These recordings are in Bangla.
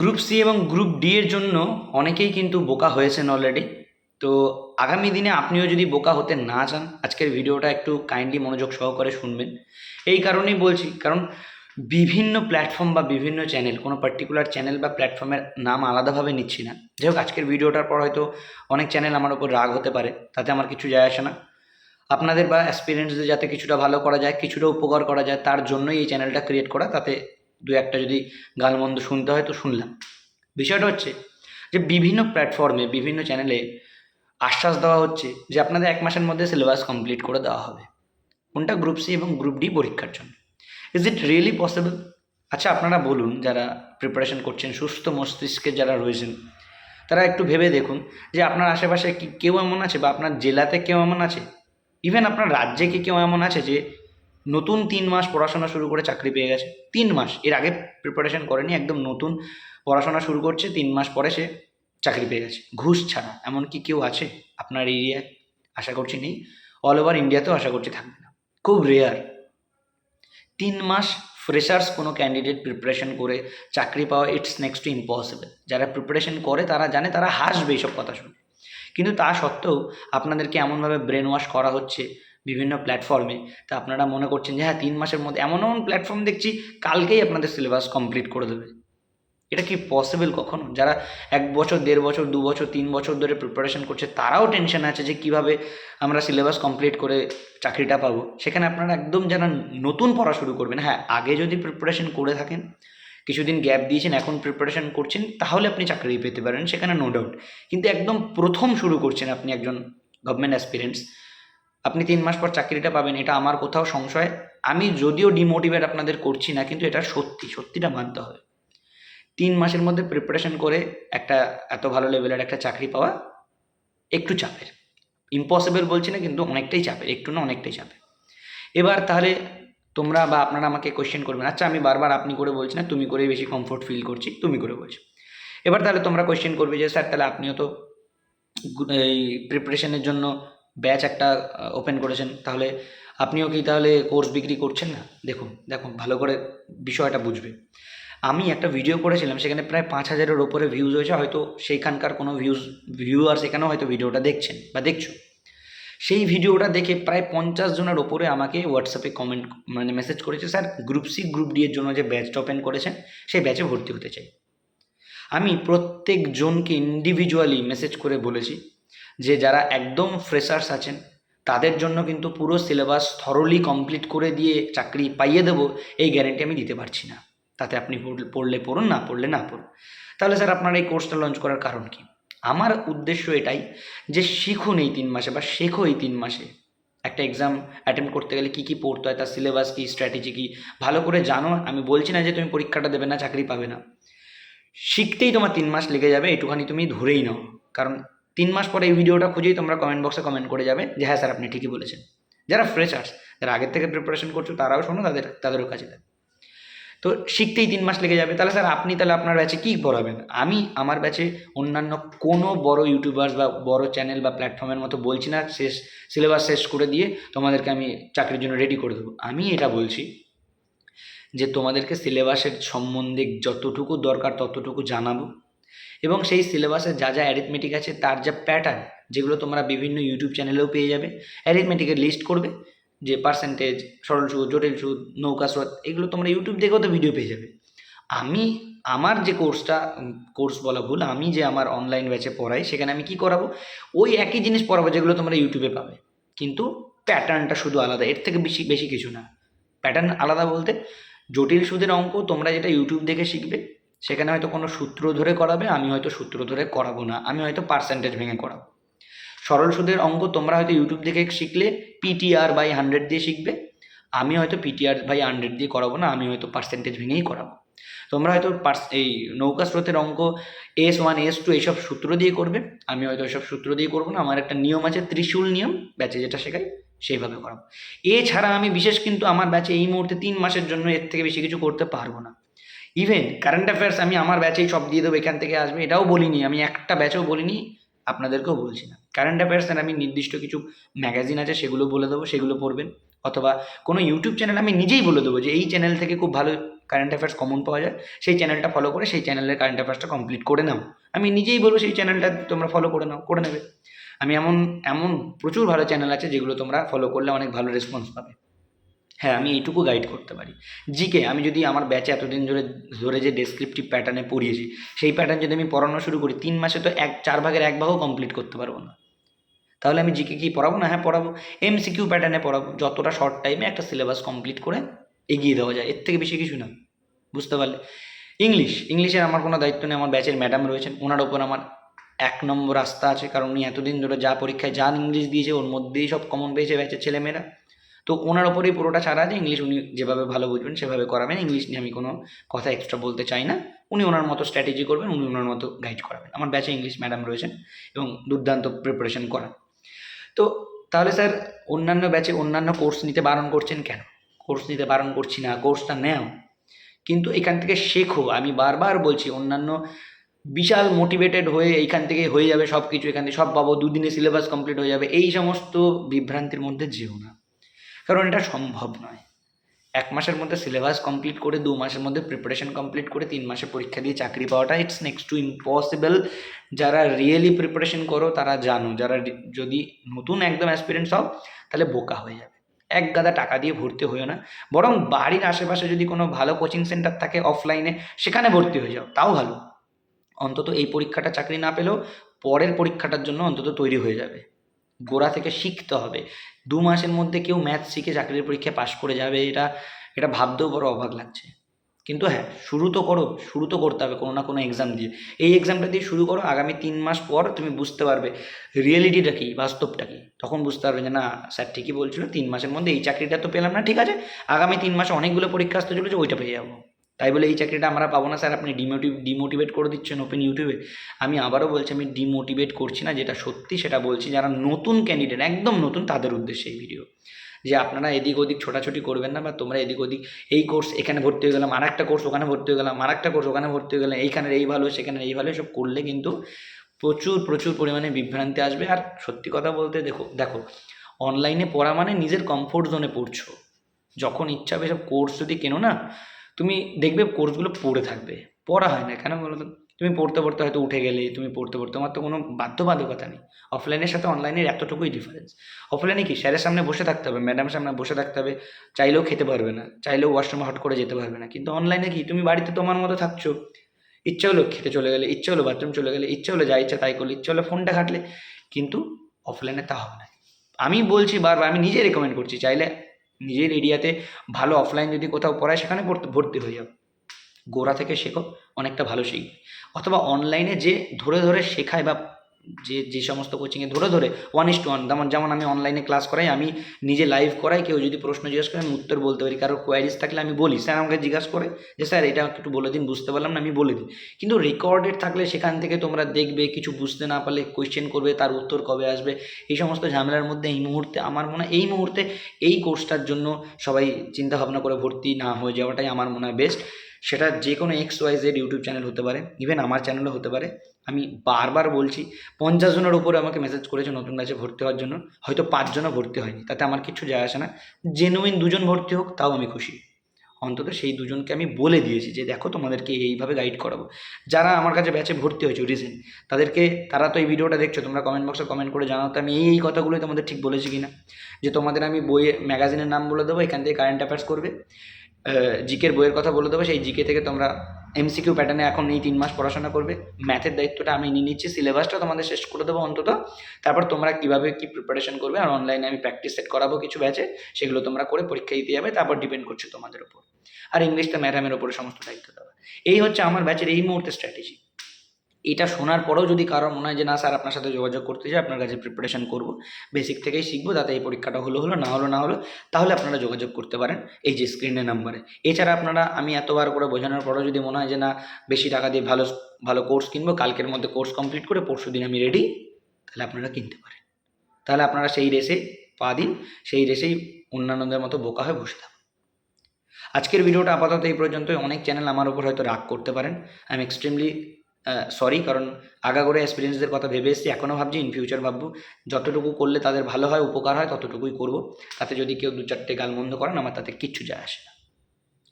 গ্রুপ সি এবং গ্রুপ ডি এর জন্য অনেকেই কিন্তু বোকা হয়েছেন অলরেডি তো আগামী দিনে আপনিও যদি বোকা হতে না চান, আজকের ভিডিওটা একটু কাইন্ডলি মনোযোগ সহকারে শুনবেন। এই কারণেই বলছি, কারণ বিভিন্ন প্ল্যাটফর্ম বা বিভিন্ন চ্যানেল কোনো পার্টিকুলার চ্যানেল বা প্ল্যাটফর্মের নাম আলাদাভাবে নিচ্ছি না। যাই হোক আজকের ভিডিওটার পর হয়তো অনেক চ্যানেল আমার উপর রাগ হতে পারে, তাতে আমার কিছু যায় আসে না। আপনাদের বা অ্যাসপিরিয়েন্সদের যাতে কিছুটা ভালো করা যায়, কিছুটা উপকার করা যায়, তার জন্যই এই চ্যানেলটা ক্রিয়েট করা, তাতে দু একটা যদি গালমন্দ শুনতে হয় তো শুনলাম। বিষয়টা হচ্ছে যে বিভিন্ন প্ল্যাটফর্মে বিভিন্ন চ্যানেলে আশ্বাস দেওয়া হচ্ছে যে আপনাদের এক মাসের মধ্যে সিলেবাস কমপ্লিট করে দেওয়া হবে। কোনটা গ্রুপ সি এবং গ্রুপ ডি পরীক্ষার জন্য। ইজ ইট রিয়েলি পসিবল আচ্ছা আপনারা বলুন, যারা প্রিপারেশন করছেন, সুস্থ মস্তিষ্কে যারা রয়েছেন, তারা একটু ভেবে দেখুন যে আপনার আশেপাশে কি কেউ এমন আছে বা আপনার জেলাতে কেউ এমন আছে? ইভেন আপনার রাজ্যে কি কেউ এমন আছে যে নতুন তিন মাস পড়াশোনা শুরু করে চাকরি পেয়ে গেছে। তিন মাস, এর আগে প্রিপারেশন করেনি, একদম নতুন পড়াশোনা শুরু করছে, তিন মাস পরে সে চাকরি পেয়ে গেছে। ঘুষ ছাড়া এমন কি কেউ আছে আপনার এরিয়ায় আশা করছি নেই অল ওভার ইন্ডিয়াতেও আশা করছি থাকবে না। খুব রেয়ার তিন মাস ফ্রেশার্স কোনো ক্যান্ডিডেট প্রিপারেশন করে চাকরি পাওয়া ইটস নেক্সট টু ইম্পসিবল যারা প্রিপারেশন করে, তারা জানে, তারা হাসবে এইসব কথা শুনে। কিন্তু তা সত্ত্বেও আপনাদেরকে এমনভাবে ব্রেন ওয়াশ করা হচ্ছে বিভিন্ন প্ল্যাটফর্মে তা আপনারা মনে করছেন যে হ্যাঁ তিন মাসের মধ্যে এমন এমন প্ল্যাটফর্ম দেখছি, কালকেই আপনাদের সিলেবাস কমপ্লিট করে দেবে। এটা কি পসিবল কখনো? যারা এক বছর, দেড় বছর, দু বছর, তিন বছর ধরে প্রিপারেশন করছে, তারাও টেনশন আছে যে, কীভাবে আমরা সিলেবাস কমপ্লিট করে চাকরিটা পাবো। সেখানে আপনারা একদম যারা নতুন পড়া শুরু করবেন হ্যাঁ আগে যদি প্রিপারেশন করে থাকেন, কিছুদিন গ্যাপ দিয়েছেন, এখন প্রিপারেশন করছেন, তাহলে আপনি চাকরি পেতে পারেন, সেখানে নো ডাউট কিন্তু একদম প্রথম শুরু করছেন আপনি একজন গভর্নমেন্ট অ্যাসপিরেন্টস আপনি তিন মাস পর চাকরিটা পাবেন, এটা আমার কোথাও সংশয়। আমি যদিও ডিমোটিভেট আপনাদের করছি না, কিন্তু এটা সত্যি, সত্যিটা মানতে হবে। তিন মাসের মধ্যে প্রিপারেশন করে একটা এত ভালো লেভেলের একটা চাকরি পাওয়া একটু চাপের। ইম্পসিবল বলছি না, কিন্তু অনেকটাই চাপের, একটু না অনেকটাই চাপের। এবার তাহলে তোমরা বা আপনারা আমাকে কোয়েশ্চেন করবেন আচ্ছা আমি বারবার আপনি করে বলছি না, তুমি করেই বেশি কমফোর্ট ফিল করছি, তুমি করে বলছি। এবার তাহলে তোমরা কোয়েশ্চেন করবে যে, স্যার, তাহলে আপনিও তো এই প্রিপারেশনের জন্য ব্যাচ একটা ওপেন করেছেন, তাহলে আপনিও কি তাহলে কোর্স বিক্রি করছেন না? দেখুন দেখুন, ভালো করে বিষয়টা বুঝবে। আমি একটা ভিডিও করেছিলাম, সেখানে প্রায় পাঁচ হাজারের ওপরে ভিউজ হয়েছে, হয়তো সেইখানকার কোনো ভিউজ ভিউয়ার সেখানেও হয়তো ভিডিওটা দেখছেন বা দেখছ। সেই ভিডিওটা দেখে প্রায় পঞ্চাশ জনের ওপরে আমাকে হোয়াটসঅ্যাপে কমেন্ট মানে মেসেজ করেছে, sir group C group D এর জন্য যে ব্যাচটা ওপেন করেছেন, সেই ব্যাচে ভর্তি হতে চাই। আমি প্রত্যেক জনকে ইন্ডিভিজুয়ালি মেসেজ করে বলেছি যে যারা একদম ফ্রেশার্স আছেন, তাদের জন্য কিন্তু পুরো সিলেবাস থরলি কমপ্লিট করে দিয়ে চাকরি পাইয়ে দেবো, এই গ্যারেন্টি আমি দিতে পারছি না। তাতে আপনি পড়লে- পড়ুন, না পড়লে না পড়ুন। তাহলে স্যার আপনার এই কোর্সটা লঞ্চ করার কারণ কি? আমার উদ্দেশ্য এটাই যে শিখুন এই তিন মাসে বা শেখো এই তিন মাসে। একটা এক্সাম অ্যাটেম্প করতে গেলে কী কী পড়তে হয়, তার সিলেবাস কী স্ট্র্যাটেজি কী, ভালো করে জানো। আমি বলছি না যে তুমি পরীক্ষাটা দেবে না, চাকরি পাবে না। শিখতেই তোমার তিন মাস লেগে যাবে এটুখানি তুমি ধরেই নাও। কারণ তিন মাস পরে এই ভিডিওটা খুঁজেই তোমরা কমেন্ট বক্সে কমেন্ট করে যাবে যে হ্যাঁ স্যার, আপনি ঠিকই বলেছেন। যারা ফ্রেশার্স যারা আগের থেকে প্রিপারেশন করছ, তারাও শোনো, তাদের, তাদেরও কাজে দেয় তো শিখতেই তিন মাস লেগে যাবে। তাহলে স্যার, আপনি তাহলে আপনার ব্যাচে কী পড়াবেন? আমি আমার ব্যাচে অন্যান্য কোনো বড় ইউটিউবার্স বা বড় চ্যানেল বা প্ল্যাটফর্মের মতো বলছি না, শেষ সিলেবাস শেষ করে দিয়ে তোমাদেরকে আমি চাকরির জন্য রেডি করে দেবো। আমি এটা বলছি যে তোমাদেরকে সিলেবাসের সম্বন্ধে যতটুকু দরকার ততটুকু জানাব। এবং সেই সিলেবাসে যা যা অ্যারিথমেটিক আছে, তার যা প্যাটার্ন যেগুলো তোমরা বিভিন্ন ইউটিউব চ্যানেলেও পেয়ে যাবে অ্যারিথমেটিকের লিস্ট করবে, যে পার্সেন্টেজ সরল সুদ, জটিল সুদ, নৌকা স্রোত, এগুলো তোমরা ইউটিউব দেখেও তো ভিডিও পেয়ে যাবে। আমি, আমার যে কোর্সটা কোর্স বলা ভুল, আমি যে আমার অনলাইন ব্যাচে পড়াই, সেখানে আমি কি করাবো? ওই একই জিনিস পড়াবো যেগুলো তোমরা ইউটিউবে পাবে। কিন্তু প্যাটার্নটা শুধু আলাদা, এর থেকে বেশি বেশি কিছু না। প্যাটার্ন আলাদা বলতে, জটিল সুদের অঙ্ক তোমরা যেটা ইউটিউব দেখে শিখবে সেখানে হয়তো কোনো সূত্র ধরে করাবে, আমি হয়তো সূত্র ধরে করাবো না, আমি হয়তো পার্সেন্টেজ ভেঙে করাবো। সরল সুদের অঙ্ক তোমরা হয়তো ইউটিউব দেখে শিখলে পিটিআর বাই হান্ড্রেড দিয়ে শিখবে। আমি হয়তো পিটিআর বাই হান্ড্রেড দিয়ে করাবো না, আমি হয়তো পার্সেন্টেজ ভেঙেই করাবো। তোমরা হয়তো পার্স এই নৌকা স্রোতের অঙ্ক এস ওয়ান এস টু এইসব সূত্র দিয়ে করবে। আমি হয়তো এসব সূত্র দিয়ে করব না, আমার একটা নিয়ম আছে, ত্রিশূল নিয়ম, ব্যাচে যেটা শেখাই, সেইভাবে করাবো। এছাড়া আমি বিশেষ কিন্তু আমার ব্যাচে এই মুহূর্তে তিন মাসের জন্য এর থেকে বেশি কিছু করতে পারব না। ইভেন কারেন্ট অ্যাফেয়ার্স আমি আমার ব্যাচেই সব দিয়ে দেবো, এখান থেকে আসবে, এটাও বলিনি, আমি একটা ব্যাচেও বলিনি, আপনাদেরকেও বলছি না। কারেন্ট অ্যাফেয়ার্সের আমি নির্দিষ্ট কিছু ম্যাগাজিন আছে, সেগুলো বলে দেবো, সেগুলো পড়বেন, অথবা কোনো ইউটিউব চ্যানেল আমি নিজেই বলে দেবো যে, এই চ্যানেল থেকে খুব ভালো কারেন্ট অ্যাফেয়ার্স কমন পাওয়া যায়, সেই চ্যানেলটা ফলো করে সেই চ্যানেলের কারেন্ট অ্যাফেয়ার্সটা কমপ্লিট করে নাও। আমি নিজেই বলব সেই চ্যানেলটা তোমরা ফলো করে নাও, করে নেবে। আমি এমন এমন প্রচুর ভালো চ্যানেল আছে যেগুলো তোমরা ফলো করলে অনেক ভালো রেসপন্স পাবে। হ্যাঁ আমি এইটুকু গাইড করতে পারি। জিকে আমি যদি আমার ব্যাচে এতদিন ধরে ধরে যে ডেসক্রিপটিভ প্যাটার্নে পড়িয়েছি, সেই প্যাটার্ন যদি আমি পড়ানো শুরু করি, তিন মাসে তো এক, চার ভাগের এক ভাগও কমপ্লিট করতে পারব না। তাহলে আমি জিকে কি পড়াবো? না হ্যাঁ পড়াবো। এমসিকিউ প্যাটার্নে পড়াবো। যতটা শর্ট টাইমে একটা সিলেবাস কমপ্লিট করে এগিয়ে দেওয়া যায়, এর থেকে বেশি কিছু না। বুঝতে পারলে? ইংলিশ ইংলিশের আমার কোনো দায়িত্ব নেই, আমার ব্যাচের ম্যাডাম রয়েছেন, ওনার ওপর আমার এক নম্বর আস্থা আছে, কারণ উনি এতদিন ধরে যা পরীক্ষায় যা ইংলিশ দিয়েছে, ওর মধ্যেই সব কমন পেয়েছে ব্যাচের ছেলেমেয়েরা। তো ওনার ওপরেই পুরোটা ছাড়া আছে ইংলিশ উনি যেভাবে ভালো বুঝবেন সেভাবে করাবেন ইংলিশ নিয়ে আমি কোনো কথা এক্সট্রা বলতে চাই না। উনি ওনার মতো স্ট্র্যাটেজি করবেন, উনি ওনার মতো গাইড করাবেন। আমার ব্যাচে ইংলিশ ম্যাডাম রয়েছেন এবং দুর্দান্ত প্রিপারেশন করান। তো তাহলে স্যার অন্যান্য ব্যাচে অন্যান্য কোর্স নিতে বারণ করছেন কেন? কোর্স নিতে বারণ করছি না কোর্সটা নেও। কিন্তু এখান থেকে শেখো, আমি বারবার বলছি, অন্যান্য বিশাল মোটিভেটেড হয়ে এইখান থেকে হয়ে যাবে সব কিছু এখান থেকে সব পাবো দুদিনে সিলেবাস কমপ্লিট হয়ে যাবে, এই সমস্ত বিভ্রান্তির মধ্যে যেও না। কারণ এটা সম্ভব নয়। এক মাসের মধ্যে সিলেবাস কমপ্লিট করে, দু মাসের মধ্যে প্রিপারেশন কমপ্লিট করে, তিন মাসে পরীক্ষা দিয়ে চাকরি পাওয়াটা ইটস নেক্সট টু ইম্পসিবল যারা রিয়েলি প্রিপারেশন করো, তারা জানো। যারা যদি নতুন একদম অ্যাসপিরেন্টস হও, তাহলে বোকা হয়ে যাবে। এক গাদা টাকা দিয়ে ভর্তি হয়েও না। বরং বাড়ির আশেপাশে যদি কোনো ভালো কোচিং সেন্টার থাকে অফলাইনে সেখানে ভর্তি হয়ে যাও। তাও ভালো। অন্তত এই পরীক্ষাটা চাকরি না পেলেও পরের পরীক্ষাটার জন্য অন্তত তৈরি হয়ে যাবে। গোড়া থেকে শিখতে হবে। দু মাসের মধ্যে কেউ ম্যাথ শিখে চাকরির পরীক্ষায় পাশ করে যাবে, এটা এটা ভাবতেও বড় অবাক লাগছে। কিন্তু হ্যাঁ শুরু তো করো, শুরু তো করতে হবে, কোনো না কোনো এক্সাম দিয়ে। এই এক্সামটা দিয়ে শুরু করো, আগামী তিন মাস পর তুমি বুঝতে পারবে রিয়েলিটিটা কী, বাস্তবটা কী। তখন বুঝতে পারবে যে, না, স্যার ঠিকই বলছিল, তিন মাসের মধ্যে এই চাকরিটা তো পেলাম না, ঠিক আছে, আগামী তিন মাসে অনেকগুলো পরীক্ষা আসতে চলেছে, ওইটা পেয়ে যাব। তাই বলে এই চাকরিটা আমরা পাবো না, স্যার। আপনি ডিমোটিভ ডিমোটিভেট করে দিচ্ছেন ওপেন ইউটিউবে আমি আবারও বলছি, আমি ডিমোটিভেট করছি না, যেটা সত্যি সেটা বলছি, যারা নতুন ক্যান্ডিডেট একদম নতুন, তাদের উদ্দেশ্যে এই ভিডিও যে আপনারা এদিক ওদিক ছোটাছুটি করবেন না, বা তোমরা এদিক ওদিক এই কোর্স এখানে ভর্তি হয়ে গেলাম আর একটা কোর্স ওখানে ভর্তি হয়ে গেলাম আর একটা কোর্স ওখানে ভর্তি হয়ে গেলাম, এইখানের এই ভালো, সেখানের এই ভালো, এসব করলে কিন্তু প্রচুর প্রচুর পরিমাণে বিভ্রান্তি আসবে। আর সত্যি কথা বলতে দেখো দেখো অনলাইনে পড়া মানে নিজের কমফোর্ট জোনে পড়ছো। যখন ইচ্ছা হবে সব কোর্স যদি কেনো না তুমি দেখবে কোর্সগুলো পড়ে থাকবে। পড়া হয় না, কেন বলো তো তুমি পড়তে পড়তে হয়তো উঠে গেলে, তুমি পড়তে পড়তে, তোমার তো কোনো বাধ্যবাধকতা নেই। অফলাইনের সাথে অনলাইনের এতটুকুই ডিফারেন্স অফলাইনে কি স্যারের সামনে বসে থাকতে হবে ম্যাডামের সামনে বসে থাকতে হবে, চাইলেও খেতে পারবে না, চাইলেও ওয়াশরুমে হট করে যেতে পারবে না। কিন্তু অনলাইনে কি, তুমি বাড়িতে তোমার মতো থাকছো। ইচ্ছা হলো খেতে চলে গেলে, ইচ্ছা হলো বাথরুম চলে গেলে, ইচ্ছা হলো যা ইচ্ছা তাই করলে, ইচ্ছা হলো ফোনটা ঘাটলে। কিন্তু অফলাইনে তা হবে না। আমি বলছি বারবার, আমি নিজে রেকমেন্ড করছি, চাইলে নিজের এরিয়াতে ভালো অফলাইন যদি কোথাও পড়ায়, সেখানে ভর্তি হয়ে যাও। গোড়া থেকে শেখো, অনেকটা ভালো শিখবে। অথবা অনলাইনে যে ধরে ধরে শেখায় বা যে যে সমস্ত কোচিংয়ে ধরে ধরে ওয়ান ইস টু ওয়ান যেমন যেমন আমি অনলাইনে ক্লাস করাই, আমি নিজে লাইভ করাই, কেউ যদি প্রশ্ন জিজ্ঞেস করে, আমি উত্তর বলতে পারি। কারোর কোয়ারিজ থাকলে আমি বলি। স্যার আমাকে জিজ্ঞাসা করে যে, স্যার, এটা একটু বলে দিন, বুঝতে পারলাম না, আমি বলে দিই। কিন্তু রেকর্ডেড থাকলে সেখান থেকে তোমরা দেখবে, কিছু বুঝতে না পারলে কোয়েশ্চেন করবে, তার উত্তর কবে আসবে। এই সমস্ত ঝামেলার মধ্যে এই মুহূর্তে আমার মনে হয়, এই মুহূর্তে এই কোর্সটার জন্য সবাই চিন্তা ভাবনা করে ভর্তি না হয়ে যাওয়াটাই আমার মনে হয় বেস্ট সেটা যে কোনো X Y Z YouTube channel হতে পারে। ইভেন আমার চ্যানেলও হতে পারে। আমি বারবার বলছি, পঞ্চাশ জনের উপরে আমাকে মেসেজ করেছে নতুন ব্যাচে ভর্তি হওয়ার জন্য, হয়তো পাঁচজনও ভর্তি হয়নি, তাতে আমার কিছু যায় আসে না। জেনুইন দুজন ভর্তি হোক, তাও আমি খুশি। অন্তত সেই দুজনকে আমি বলে দিয়েছি যে, দেখো, তোমাদেরকে এইভাবে গাইড করাবো। যারা আমার কাছে ব্যাচে ভর্তি হয়েছে রিসেন্ট তাদেরকে, তারা তো এই ভিডিওটা দেখছ, তোমরা কমেন্ট বক্সে কমেন্ট করে জানাও তো আমি এই এই কথাগুলোই তোমাদের ঠিক বলেছি কিনা। যে তোমাদের আমি বইয়ে ম্যাগাজিনের নাম বলে দেবো, এখান থেকে কারেন্ট অ্যাফেয়ার্স করবে। জিকের বইয়ের কথা বলে দেবো। সেই জিকে থেকে তোমরা এমসিকিউ প্যাটার্নে এখন এই তিন মাস পড়াশোনা করবে। ম্যাথের দায়িত্বটা আমি নিয়ে নিচ্ছি। সিলেবাসটা তোমাদের শেষ করে দেবো অন্তত। তারপর তোমরা কীভাবে কী প্রিপারেশন করবে আর অনলাইনে আমি প্র্যাকটিস সেট করাবো কিছু ব্যাচে সেগুলো তোমরা করে পরীক্ষা দিতে যাবে। তারপর ডিপেন্ড করছে তোমাদের উপর। আর ইংলিশটা ম্যাডামের ওপরে সমস্ত দায়িত্ব দেওয়া। এই হচ্ছে আমার ব্যাচের এই মুহূর্তে স্ট্র্যাটেজি এটা শোনার পরেও যদি কারোর মনে হয় যে, না স্যার, আপনার সাথে যোগাযোগ করতে চাই, আপনার কাছে প্রিপারেশন করব বেসিক থেকেই শিখব তাতে এই পরীক্ষাটা হলো হলো, না হলো না হলো, তাহলে আপনারা যোগাযোগ করতে পারেন এই যে স্ক্রিনের নাম্বারে এছাড়া আপনারা, আমি এতবার করে বোঝানোর পরেও যদি মনে হয় যে, না, বেশি টাকা দিয়ে ভালো ভালো কোর্স কিনবো, কালকের মধ্যে কোর্স কমপ্লিট করে পরশু দিন আমি রেডি তাহলে আপনারা কিনতে পারেন। তাহলে আপনারা সেই রেসে পা দিন, সেই রেসেই অন্যান্যদের মতো বোকা হয়ে বসে থাকুন। আজকের ভিডিওটা আপাতত এই পর্যন্তই। অনেক চ্যানেল আমার উপর হয়তো রাগ করতে পারেন। আই এম এক্সট্রিমলি সরি কারণ আগাগোড়ে এক্সপিরিয়েন্সদের কথা ভেবে এসেছি এখনও ভাবছি ইন ফিউচার ভাববো। যতটুকু করলে তাদের ভালো হয়, উপকার হয়, ততটুকুই করব। তাতে যদি কেউ দু চারটে গালমন্দ করেন, আমার তাতে কিচ্ছু যায় আসে না।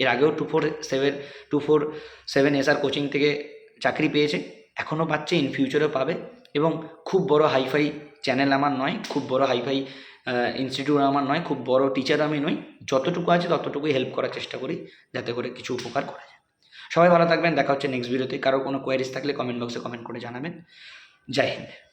এর আগেও two four seven two four seven SR coaching থেকে চাকরি পেয়েছে এখনও পাচ্ছে ইন ফিউচারও পাবে। এবং খুব বড় হাইফাই চ্যানেল আমার নয়, খুব বড় হাইফাই ইনস্টিটিউট আমার নয়, খুব বড় টিচার আমি নই। যতটুকু আছে, ততটুকুই হেল্প করার চেষ্টা করি, যাতে করে কিছু উপকার করা যায়। সবাই ভালো থাকবেন, দেখা হচ্ছে নেক্সট ভিডিওতে কারও কোনো কোয়ারিজ থাকলে কমেন্ট বক্সে কমেন্ট করে জানাবেন। জয় হিন্দ।